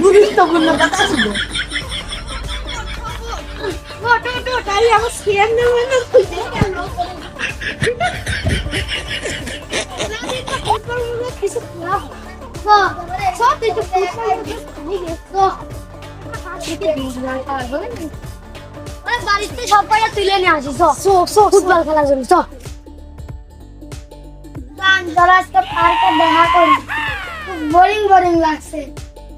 গুরুত্বপূর্ণ কথা ছিল বাড়িতে সব কটা তুলে নিয়ে আসি ফুটবল খেলার জন্য চলো আজকে পার্কে দেখা করি খুব বোরিং বোরিং লাগছে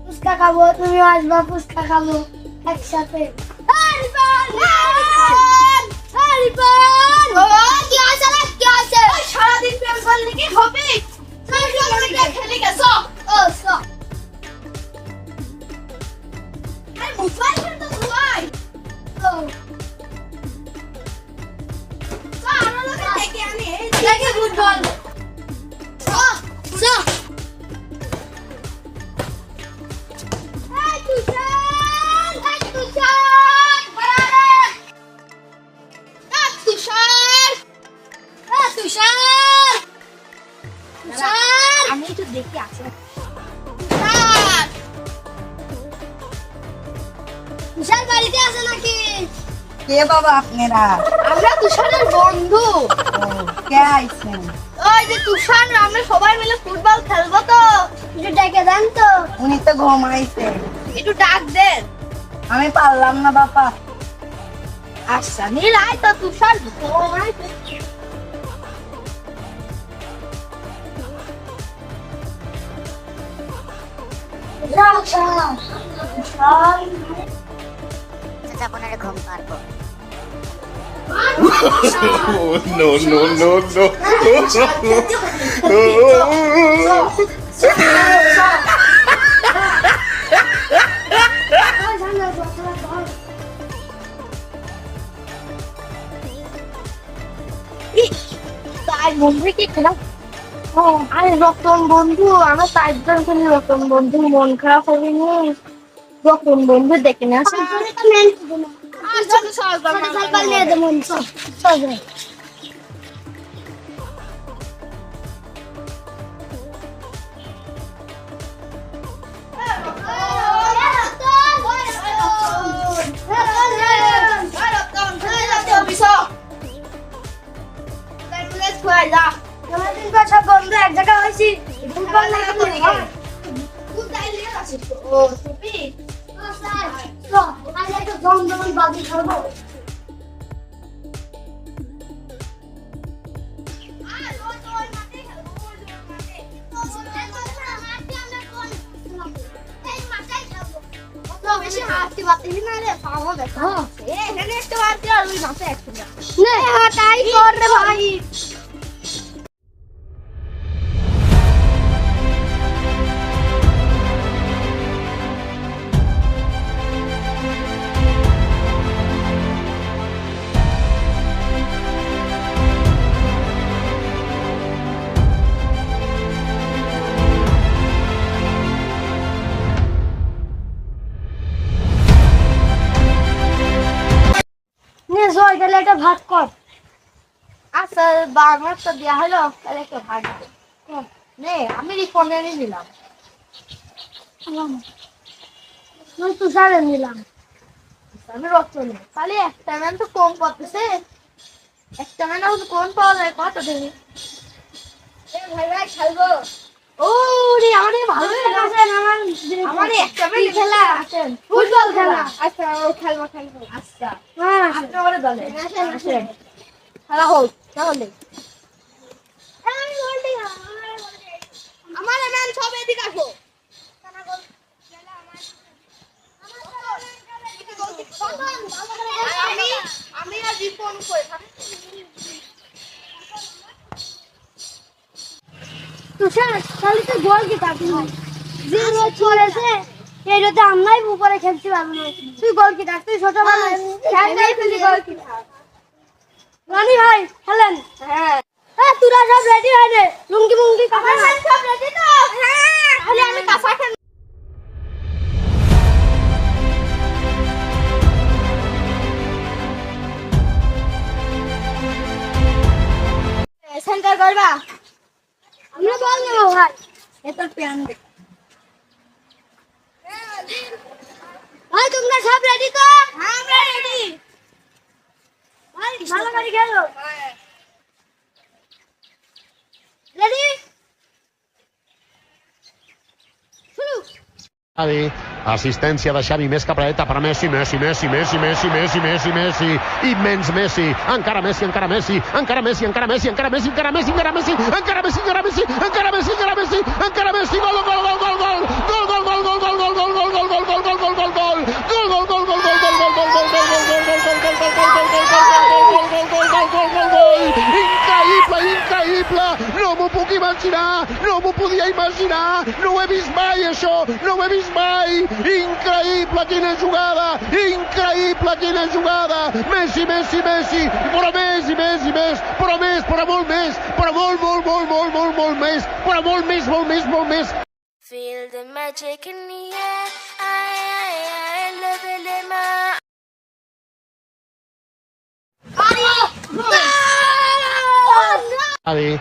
ফুচকা খাব তুমিও আসবা ফুচকা খাব একসাথে সারাদিন তুষার! তুষার! আমি একটু দেখে আসি তুষার! তুষার বাড়িতে আছে নাকি? কে বাবা আপনারা? আমরা তুষারের বন্ধু। কে আইছেন? ওই যে তুষার আমরা সবাই মিলে ফুটবল খেলব তো। একটু ডেকে দেন তো। উনি তো ঘুমাইছে একটু ডাক দেন। আমি পারলাম না বাবা। আচ্ছা নীল আয় তো তুষার। ঘুমায়। তো। চাচা আপনারা ঘুম পারব Oh, no, no, no, no. তাই বন্ধু কি খেলাম আরে রতন বন্ধু আমার চারজন খালি রতন বন্ধু মন খারাপ হবে নি রতন বন্ধু। দেখে না সব বন্ধু এক জায়গায় হয়েছি। ফুটবল না খেলে ও টুপি আজ একটা জমজমান বাজি খাব বেশি হাঁটতে পারতেছি না রে পাবো দেখো এখানে একটা বাড়তে আর ওই মাসে একটা নে তাই কর রে ভাই। একটা ভাগ কর। আচ্ছা বাংলা তো দেওয়া হলো তাহলে একটা ভাগ কর। নে আমি রিফন্ডে নিলাম। তুই তুষারে নিলাম। আমি রতনে তাহলে একটা ম্যান তো কম পড়তেছে একটা ম্যান এখন কোন পাওয়া যায় কত দেখি ভাই ভাই খেলব। ও! রে আমাদের ভালো আছেন আমার আমাদের একটা খেলা? আছেন ফুটবল খেলা। আচ্ছা ও খেলব খেলব। আচ্ছা। হ্যাঁ আপনার দলে। আসেন আসেন। খেলা হোক তাহলে আমার ম্যান সব এদিকে আসো আমি আমি আর রিপন করে তুষার তাহলে তো গোল কি কাটি যে রোজ করেছে এইটাতে আমরাই উপরে খেলতে পারব না। তুই গোল কি তুই ছোটবেলায় খেলতেই গোল কি? রানি ভাই খেলেন? হ্যাঁ। হ্যাঁ তোরা সব রেডি হয়ে নে। আমরা বল নেব ভাই। এ তোর প্যান দে ভাই তোমরা সব রেডি তো? হ্যাঁ আমরা রেডি ভাই ভালো করে খেলো ready Xavi, assistència de Xavi, més cap dreta per Messi, Messi, Messi, Messi, Messi, Messi, Messi, Messi, immens Messi, encara Messi, encara Messi, encara Messi, encara Messi, encara Messi, encara Messi, encara Messi, encara Messi, encara Messi, encara Messi, encara imaginar, no m'ho podia imaginar, no ho he vist mai això, no ho he vist mai, increïble quina jugada, increïble quina jugada, Messi, Messi, Messi, però més i més i més, però més, però molt més, però molt, molt, molt, molt, molt, molt més, però molt més, molt més, molt més, Feel the magic in the air. I, I, I love it in my Xavi,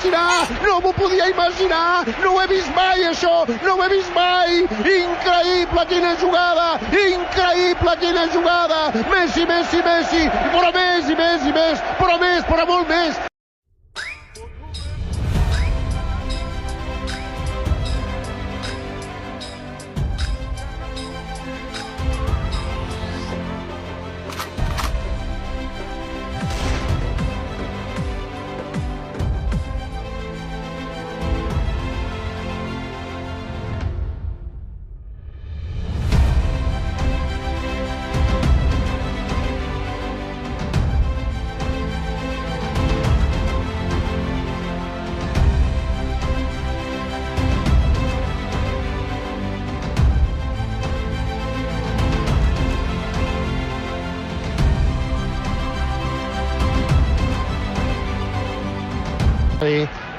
imaginar, no m'ho podia imaginar, no ho he vist mai això, no ho he vist mai, increïble quina jugada, increïble quina jugada, Messi, Messi, Messi, però més i més i més, però més, però molt més,